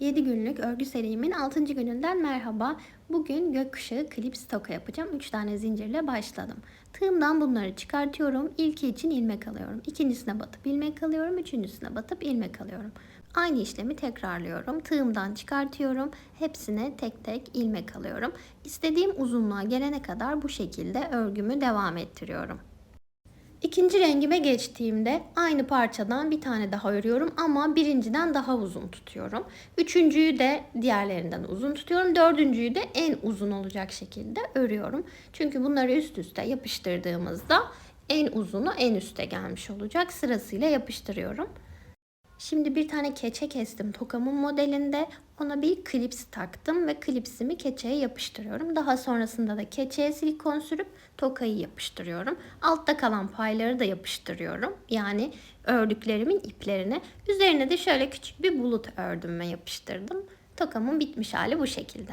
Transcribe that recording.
7 günlük örgü serimin 6. gününden merhaba. Bugün gökkuşağı klips toka yapacağım. 3 tane zincirle başladım. Tığımdan bunları çıkartıyorum. İlki için ilmek alıyorum. İkincisine batıp ilmek alıyorum. Üçüncüsüne batıp ilmek alıyorum. Aynı işlemi tekrarlıyorum. Tığımdan çıkartıyorum. Hepsine tek tek ilmek alıyorum. İstediğim uzunluğa gelene kadar bu şekilde örgümü devam ettiriyorum. İkinci rengime geçtiğimde aynı parçadan bir tane daha örüyorum ama birinciden daha uzun tutuyorum. Üçüncüyü de diğerlerinden uzun tutuyorum. Dördüncüyü de en uzun olacak şekilde örüyorum. Çünkü bunları üst üste yapıştırdığımızda en uzunu en üste gelmiş olacak. Sırasıyla yapıştırıyorum. Şimdi bir tane keçe kestim tokamın modelinde. Ona bir klips taktım ve klipsimi keçeye yapıştırıyorum. Daha sonrasında da keçeye silikon sürüp tokayı yapıştırıyorum. Altta kalan payları da yapıştırıyorum. Yani ördüklerimin iplerini. Üzerine de şöyle küçük bir bulut ördüm ve yapıştırdım. Tokamın bitmiş hali bu şekilde.